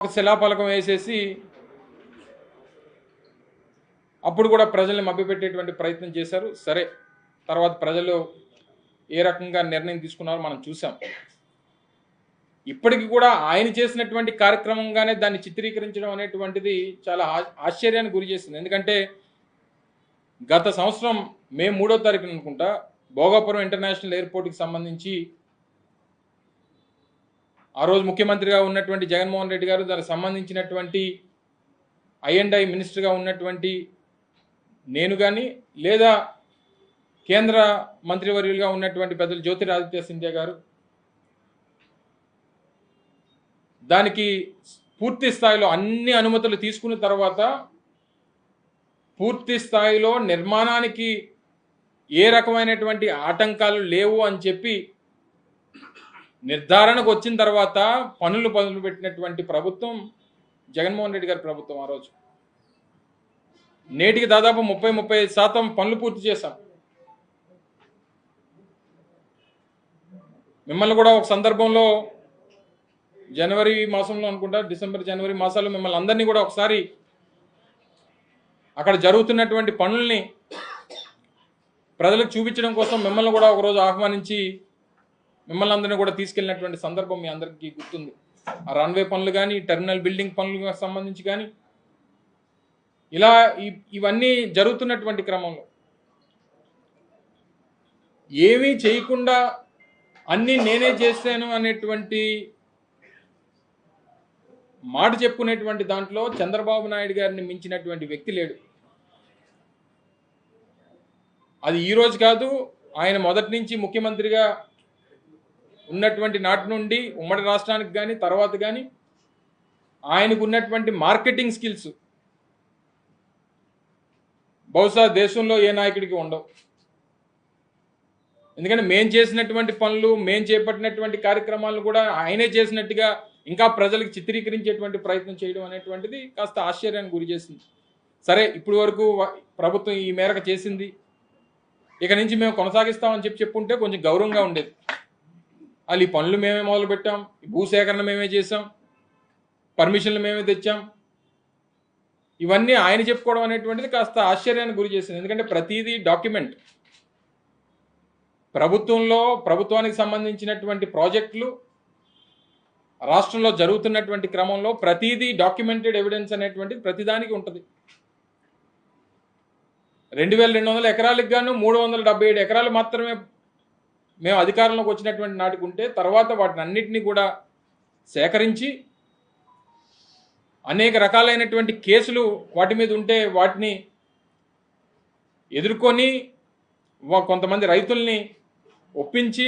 ఒక శిలాఫలకం వేసేసి అప్పుడు కూడా ప్రజల్ని మభ్యపెట్టేటువంటి ప్రయత్నం చేశారు. సరే తర్వాత ప్రజలు ఏ రకంగా నిర్ణయం తీసుకున్నారో మనం చూసాం ఇప్పటికి కూడా ఆయన చేసినటువంటి కార్యక్రమంగానే దాన్ని చిత్రీకరించడం అనేటువంటిది చాలా ఆ- ఆశ్చర్యానికి గురి చేసింది. ఎందుకంటే గత సంవత్సరం మే మూడో తారీఖున అనుకుంటా భోగాపురం ఇంటర్నేషనల్ ఎయిర్పోర్ట్కి సంబంధించి ఆ రోజు ముఖ్యమంత్రిగా ఉన్నటువంటి జగన్మోహన్ రెడ్డి గారు దానికి సంబంధించినటువంటి ఐఎండ్ఐ మినిస్టర్గా ఉన్నటువంటి నేను కానీ లేదా కేంద్ర మంత్రివర్యులుగా ఉన్నటువంటి పెద్దలు జ్యోతిరాదిత్య సింధ్యా గారు దానికి పూర్తి స్థాయిలో అన్ని అనుమతులు తీసుకున్న తర్వాత పూర్తి స్థాయిలో నిర్మాణానికి ఏ రకమైనటువంటి ఆటంకాలు లేవు అని చెప్పి నిర్ధారణకు వచ్చిన తర్వాత పనులు పనులు పెట్టినటువంటి ప్రభుత్వం జగన్మోహన్ రెడ్డి గారి ప్రభుత్వం ఆ రోజు. నేటికి దాదాపు ముప్పై ముప్పై ఐదు శాతం పనులు పూర్తి చేశాం. మిమ్మల్ని కూడా ఒక సందర్భంలో జనవరి మాసంలో అనుకుంటా డిసెంబర్ జనవరి మాసాల్లో మిమ్మల్ని అందరినీ కూడా ఒకసారి అక్కడ జరుగుతున్నటువంటి పనుల్ని ప్రజలకు చూపించడం కోసం మిమ్మల్ని కూడా ఒకరోజు ఆహ్వానించి మిమ్మల్ని అందరినీ కూడా తీసుకెళ్ళినటువంటి సందర్భం మీ అందరికీ గుర్తుంది. ఆ రన్వే పనులు కానీ టెర్మినల్ బిల్డింగ్ పనులకు సంబంధించి కానీ ఇలా ఇవన్నీ జరుగుతున్నటువంటి క్రమంలో ఏమీ చేయకుండా అన్నీ నేనే చేశాను అనేటువంటి మాట చెప్పుకునేటువంటి దాంట్లో చంద్రబాబు నాయుడు గారిని మించినటువంటి వ్యక్తి లేడు. అది ఈ రోజు కాదు ఆయన మొదటి నుంచి ముఖ్యమంత్రిగా ఉన్నటువంటి నాటి నుండి ఉమ్మడి రాష్ట్రానికి కానీ తర్వాత కానీ ఆయనకు ఉన్నటువంటి మార్కెటింగ్ స్కిల్స్ బహుశా దేశంలో ఏ నాయకుడికి ఉండవు. ఎందుకంటే మేం చేసినటువంటి పనులు మేం చేపట్టినటువంటి కార్యక్రమాలు కూడా ఆయనే చేసినట్టుగా ఇంకా ప్రజలకు చిత్రీకరించేటువంటి ప్రయత్నం చేయడం అనేటువంటిది కాస్త ఆశ్చర్యానికి గురి చేసింది. సరే ఇప్పటి వరకు ప్రభుత్వం ఈ మేరకు చేసింది. ఇక నుంచి మేము కొనసాగిస్తామని చెప్పి చెప్పుంటే కొంచెం గౌరవంగా ఉండేది. వాళ్ళు ఈ పనులు మేమే మొదలు పెట్టాం ఈ భూసేకరణ మేమే చేసాం పర్మిషన్లు మేమే తెచ్చాం. ఇవన్నీ ఆయన చెప్పుకోవడం అనేటువంటిది కాస్త ఆశ్చర్యానికి గురి చేసింది. ఎందుకంటే ప్రతిదీ డాక్యుమెంట్. ప్రభుత్వంలో ప్రభుత్వానికి సంబంధించినటువంటి ప్రాజెక్టులు రాష్ట్రంలో జరుగుతున్నటువంటి క్రమంలో ప్రతిదీ డాక్యుమెంటెడ్ ఎవిడెన్స్ అనేటువంటిది ప్రతిదానికి ఉంటుంది. రెండు వేల రెండు వందల ఎకరాలకు గాను మూడు వందల డెబ్బై ఏడు ఎకరాలు మాత్రమే మేము అధికారంలోకి వచ్చినటువంటి నాటికి ఉంటే తర్వాత వాటిని అన్నిటినీ కూడా సేకరించి అనేక రకాలైనటువంటి కేసులు వాటి మీద ఉంటే వాటిని ఎదుర్కొని కొంతమంది రైతుల్ని ఒప్పించి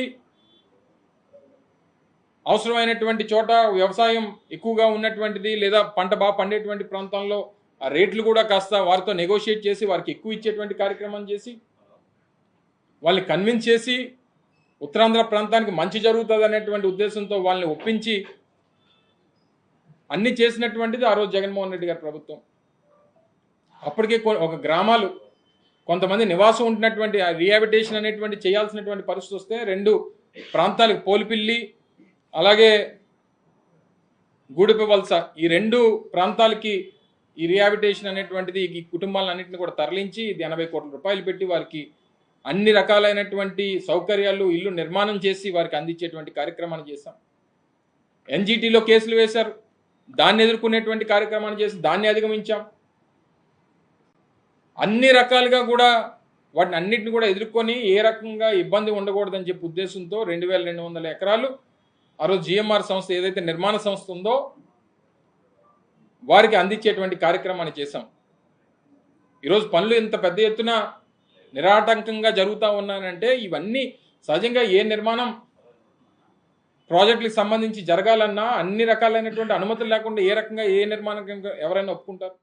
అవసరమైనటువంటి చోట వ్యవసాయం ఎక్కువగా ఉన్నటువంటిది లేదా పంట బాగా పండేటువంటి ప్రాంతంలో ఆ రేట్లు కూడా కాస్త వారితో నెగోషియేట్ చేసి వారికి ఎక్కువ ఇచ్చేటువంటి కార్యక్రమం చేసి వాళ్ళని కన్విన్స్ చేసి ఉత్తరాంధ్ర ప్రాంతానికి మంచి జరుగుతుంది అనేటువంటి ఉద్దేశంతో వాళ్ళని ఒప్పించి అన్ని చేసినటువంటిది ఆ రోజు జగన్మోహన్ రెడ్డి గారి ప్రభుత్వం. అప్పటికే కొ- ఒక గ్రామాలు కొంతమంది నివాసం ఉంటున్నటువంటి ఆ రిహాబిటేషన్ అనేటువంటి చేయాల్సినటువంటి పరిస్థితి వస్తే రెండు ప్రాంతాలకు పోలిపిల్లి అలాగే గూడిప వలస ఈ రెండు ప్రాంతాలకి ఈ రిహాబిటేషన్ అనేటువంటిది ఈ కుటుంబాలన్నింటినీ కూడా తరలించి ఇది ఎనభై కోట్ల రూపాయలు పెట్టి వారికి అన్ని రకాలైనటువంటి సౌకర్యాలు ఇల్లు నిర్మాణం చేసి వారికి అందించేటువంటి కార్యక్రమాన్ని చేశాం. ఎన్జిటిలో కేసులు వేశారు. దాన్ని ఎదుర్కొనేటువంటి కార్యక్రమాన్ని చేసి దాన్ని అధిగమించాం. అన్ని రకాలుగా కూడా వాటిని అన్నిటిని కూడా ఎదుర్కొని ఏ రకంగా ఇబ్బంది ఉండకూడదని చెప్పి ఉద్దేశంతో రెండు వేల రెండు వందల ఎకరాలు ఆ రోజు జిఎంఆర్ సంస్థ ఏదైతే నిర్మాణ సంస్థ ఉందో వారికి అందించేటువంటి కార్యక్రమాన్ని చేశాం. ఈరోజు పనులు ఇంత పెద్ద ఎత్తున నిరాటంకంగా జరుగుతూ ఉన్నానంటే ఇవన్నీ సహజంగా ఏ నిర్మాణం ప్రాజెక్టులకు సంబంధించి జరగాలన్నా అన్ని రకాలైనటువంటి అనుమతులు లేకుండా ఏ రకంగా ఏ నిర్మాణం ఎవరైనా ఒప్పుకుంటారు?